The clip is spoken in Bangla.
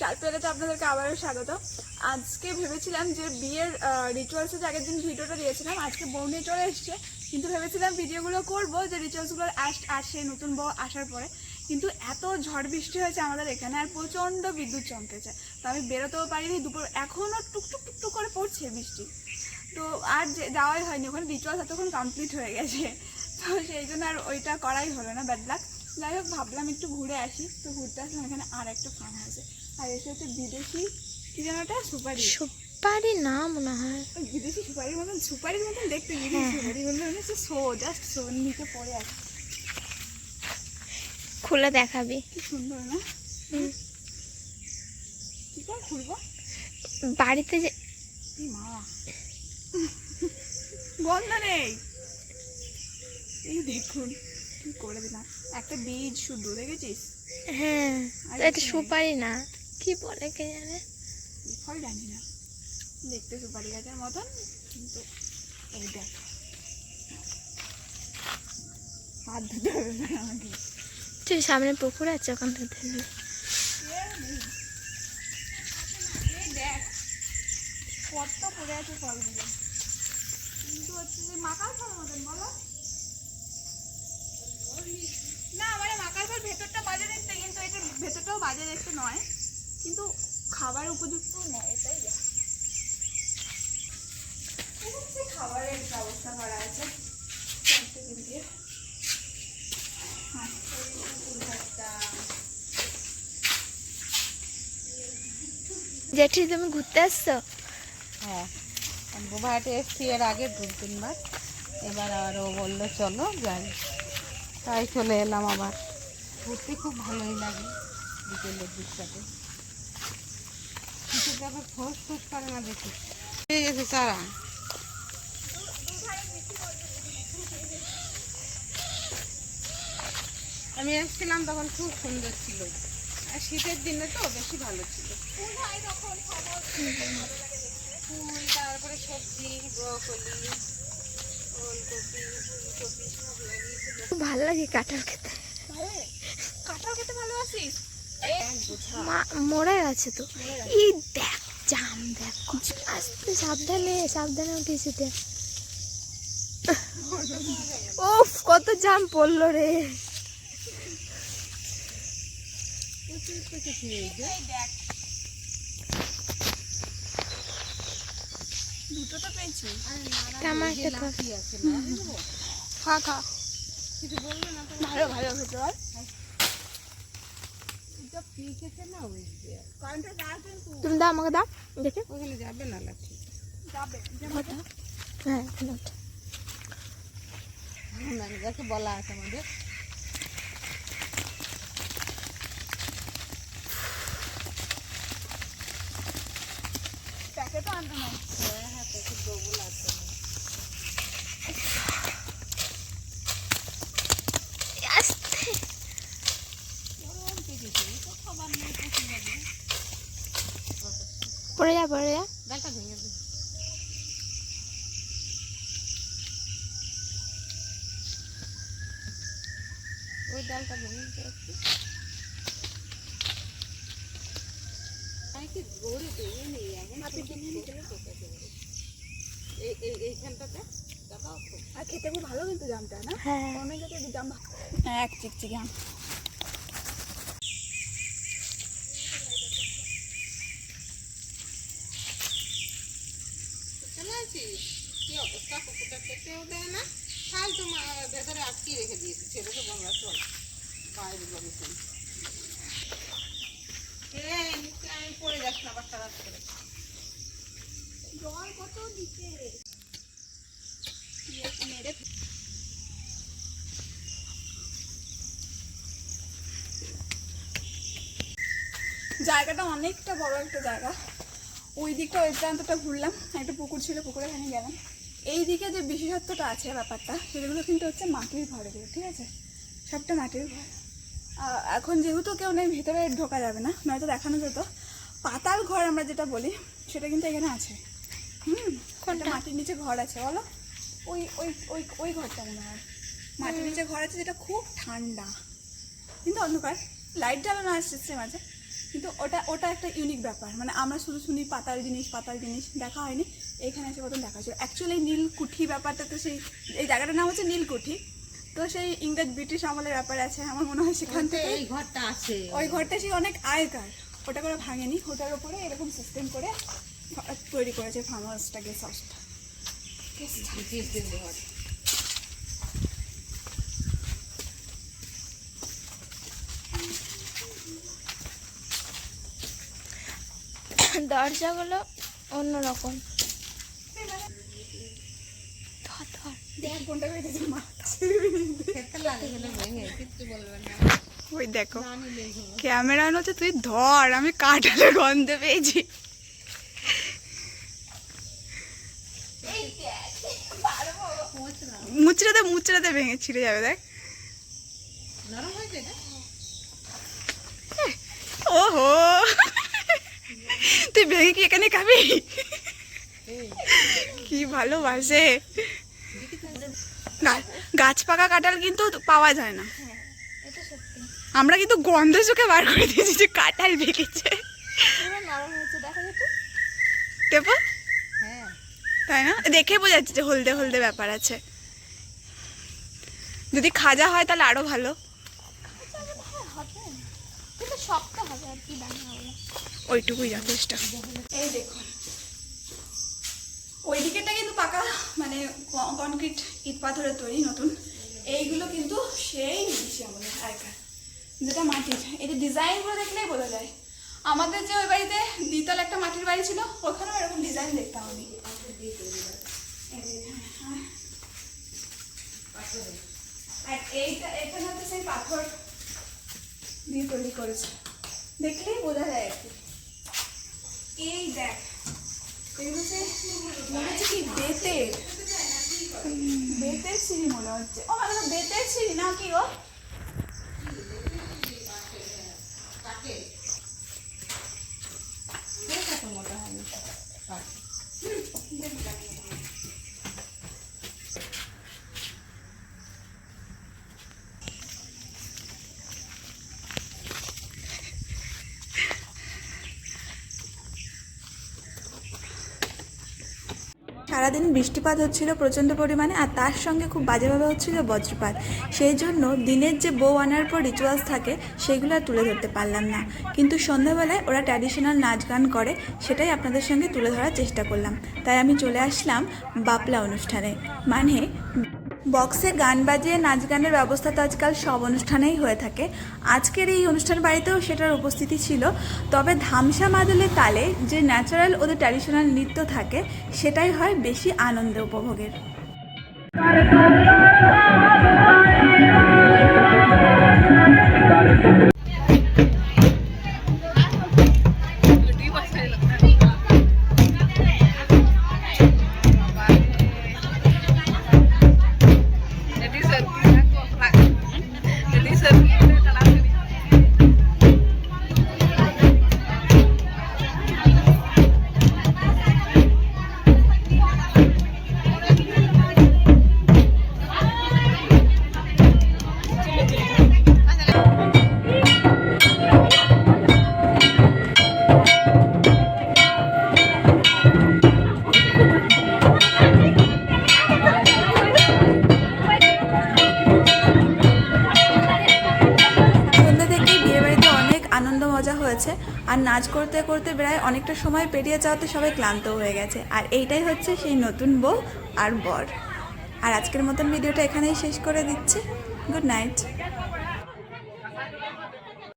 চালপেলাতে আপনাদেরকে আবারও স্বাগত। আজকে ভেবেছিলাম যে বিয়ের রিচুয়ালসে যে আগের দিন ভিডিওটা দিয়েছিলাম, আজকে বউ নিয়ে চলে এসছে। কিন্তু ভেবেছিলাম ভিডিওগুলো করব, যে রিচুয়ালসগুলো আসে নতুন বউ আসার পরে। কিন্তু এত ঝড় বৃষ্টি হয়েছে আমাদের এখানে, আর প্রচণ্ড বিদ্যুৎ চমকেছে। তো আমি বেরোতেও পারিনি, দুপুর এখনও টুকটুক টুকটুক করে পড়ছে বৃষ্টি। তো আর যে- যাওয়াই হয়নি, ওখানে রিচুয়ালস এতক্ষণ কমপ্লিট হয়ে গেছে। তো সেই জন্য আর ওইটা করাই হলো না ব্যাড যাই হোক, ভাবলাম একটু ঘুরে আসি। তো ঘুরতে আসলাম, এখানে আর একটা ফার্ম হাউসে আর এসে হচ্ছে বিদেশি কি যেন ওটা? সুপারি। সুপারি না মনে হয়। বিদেশি সুপারির মতন সুপারির মতন দেখতে বিদেশি হ্যাঁ, সুপারি বলল হচ্ছে শো জাস্ট শো নিচে পড়ে আছে। খুলে দেখাবি। কি সুন্দর না? কি করে খুলবো? বাড়িতে যে মা? বন্ধ নেই। এই দেখুন কি করে দিলাম। একটা বীজ শুদ্ধ দেখেছিস? হ্যাঁ এটা সুপারি না। কি বলে কে জানে? ফল জানি না। দেখতে সুপারি গাছের মতন কিন্তু এই দেখ। হাত ধুতে হবে না আমাকে। তুই সামনে পুকুর আছে ওখান থেকে দেখ কত পড়ে আছে ফল ফলগুলো। কিন্তু হচ্ছে যে মাকাল ফল মতন বলো। না মানে মাকাল ফল ভেতরটা বাজে দেখতে কিন্তু এটা ভেতরটাও বাজে দেখতে নয়। কিন্তু খাবার উপযুক্ত নয় এটাই যা। খাবারের ব্যবস্থা করা আছে। দিয়ে হ্যাঁ জেঠি তুমি ঘুরতে আসছো? হ্যাঁ গোভাহাটে এসছি এর আগে দু তিনবার। এবার আর ও বলল চলো যাই। তাই চলে এলাম আবার। ঘুরতে খুব ভালোই লাগে বিকেলের দিকটাতে। কিছু আবার ফোস ফোস করে না দেখি পেয়ে গেছে চারা। আমি এসেছিলাম তখন খুব সুন্দর ছিল। আর শীতের দিনে তো বেশি ভালো ছিল। ফুল তারপরে সবজি ব্রকলি ওলকপি ফুলকপি সব লাগিয়েছিল। ভালো লাগে কাঁঠাল খেতে। কাঁঠাল খেতে ভালোবাসিস? মরে গেছে তো। এই দেখ, জাম দেখ, আস্তে সাবধানে সাবধানে দেখ। ওফ কত জাম পড়ল রে। দুটো তো আমার ভালো ভালো খেতে বল এটা পেকেছে না ওই যে কারেন্টটা না কিন্তু তুমি দাও আমাকে দাও। দেখে। ওখানে যাবে না লাঠি। যাবে হ্যাঁ এখানে ওটা। না যাকে বলা আছে আমাদের প্যাকেট তো আনতে নাই হ্যাঁ হ্যাঁ প্যাকেট ডবল আছে আস্তে ওরকম পেকেছে তো খাবার নেই পচে যাবে পড়ে যা পড়ে যা। ডালটা ভেঙে দে ওই ডালটা ভেঙে দেখাও আর খেতে খুব ভালো কিন্তু জামটা না? হ্যাঁ। অনেক জায়গায় জাম। ভা- এক চিকচিকি আম। কি অবস্থা? কুকুরটা খেতেও দেয় না। ভেতরে আটকে রেখে দিয়েছি। চল, বাইরে জল কত মেরে জায়গাটা অনেকটা বড় একটা জায়গা। ওই দিকটা ওই প্রান্তটা ঘুরলাম একটা পুকুর ছিল পুকুরে এখানে গেলাম। এই দিকে যে বিশেষত্বটা আছে ব্যাপারটা সেগুলো কিন্তু হচ্ছে মাটির ঘরে ঠিক আছে? সবটা মাটির ঘর। এখন যেহেতু কেউ নেই ভেতরে ঢোকা যাবে না নয়তো দেখানো যেত। পাতাল ঘর আমরা যেটা বলি সেটা কিন্তু এখানে আছে। হুম কোনটা? মাটির নিচে ঘর আছে বলো? ওই ওই ওই ওই ঘরটা মনে হয়। মাটির নিচে ঘর আছে যেটা খুব ঠান্ডা। কিন্তু অন্ধকার। লাইট জ্বালানো আসছে মাঝে কিন্তু ওটা ওটা একটা ইউনিক ব্যাপার। মানে আমরা শুধু শুনি পাতার জিনিস পাতার জিনিস দেখা হয়নি। এখানে এসে প্রথম দেখা হয়েছিল অ্যাকচুয়ালি নীলকুঠি ব্যাপারটা তো সেই এই জায়গাটার নাম হচ্ছে নীলকুঠি। তো সেই ইংরেজ ব্রিটিশ আমলের ব্যাপার আছে আমার মনে হয় সেখান থেকে এই ঘরটা আছে। ওই ঘরটা সেই অনেক আয়কার ওটা করে ভাঙেনি। ওটার উপরে এরকম সিস্টেম করে তৈরি করেছে ফার্ম হাউসটা গেস্ট হাউসটা ব্রিটিশদের ঘর দরজাগুলো অন্যরকম ধর ধর দেখ কোনটা বেরিয়েছে মা খেতে লাগলে ভেঙে কিচ্ছু বলবেন না। ওই দেখো না ক্যামেরা হচ্ছে তুই ধর আমি কাঠালে গন্ধ পেয়েছি। মুচড়াতে মুচড়াতে ভেঙে ছিঁড়ে যাবে দেখ। নরম হয়েছে ওহো। তুই ভেঙে কি এখানে খাবি? কি ভালোবাসে। গাছ পাকা কাঁঠাল কিন্তু পাওয়া যায় না। আমরা কিন্তু গন্ধ চোখে বার করে দিয়েছি যে কাঁঠাল ভেঙেছে। দেবো তাই না? দেখে বোঝা যাচ্ছে যে হলদে হলদে ব্যাপার আছে। যদি খাজা হয় তাহলে আরও ভালো। শক্ত হবে আর কি দাম হবে। ওইটুকুই যথেষ্ট এই দেখুন। ওই দিকেটা কিন্তু পাকা মানে কনক্রিট ইট পাথরের তৈরি নতুন। এইগুলো কিন্তু সেই বেশি আমাদের আগেকার যেটা মাটির। এই যে ডিজাইনগুলো দেখলেই বোঝা যায়। আমাদের যে ওই বাড়িতে দ্বিতল একটা মাটির বাড়ি ছিল ওখানেও এরকম ডিজাইন দেখতাম আমি হ্যাঁ। আর এইটা এখানে হচ্ছে সেই পাথর। দিয়ে তৈরি করেছে। দেখলেই বোঝা যায় আর কি। এই দেখ মনে হচ্ছে কি বেতের? বেতের সিঁড়ি মনে হচ্ছে। ও মানে বেতের সিঁড়ি না কি গো কত মোটা হবে কাঠ। সারাদিন বৃষ্টিপাত হচ্ছিল প্রচণ্ড পরিমাণে আর তার সঙ্গে খুব বাজেভাবে হচ্ছিল বজ্রপাত। সেই জন্য দিনের যে বউ আনার পর রিচুয়ালস থাকে, সেগুলো আর তুলে ধরতে পারলাম না। কিন্তু সন্ধ্যাবেলায় ওরা ট্র্যাডিশনাল নাচ গান করে, সেটাই আপনাদের সঙ্গে তুলে ধরার চেষ্টা করলাম। তাই আমি চলে আসলাম বাপলা অনুষ্ঠানে। মানে বক্সে গান বাজিয়ে, নাচ গানের ব্যবস্থা তো আজকাল সব অনুষ্ঠানেই হয়ে থাকে। আজকের এই অনুষ্ঠান বাড়িতেও সেটার উপস্থিতি ছিল। তবে ধামসা মাদলে তালে যে ন্যাচারাল ওদের ট্র্যাডিশনাল নৃত্য থাকে, সেটাই হয় বেশি আনন্দ উপভোগের। হয়েছে। আর নাচ করতে করতে প্রায় অনেকটা সময় পেরিয়ে যাওয়াতে সবাই ক্লান্ত হয়ে গেছে। আর এইটাই হচ্ছে সেই নতুন বউ আর বর। আর আজকের মতন ভিডিওটা এখানেই শেষ করে দিচ্ছি। Good night.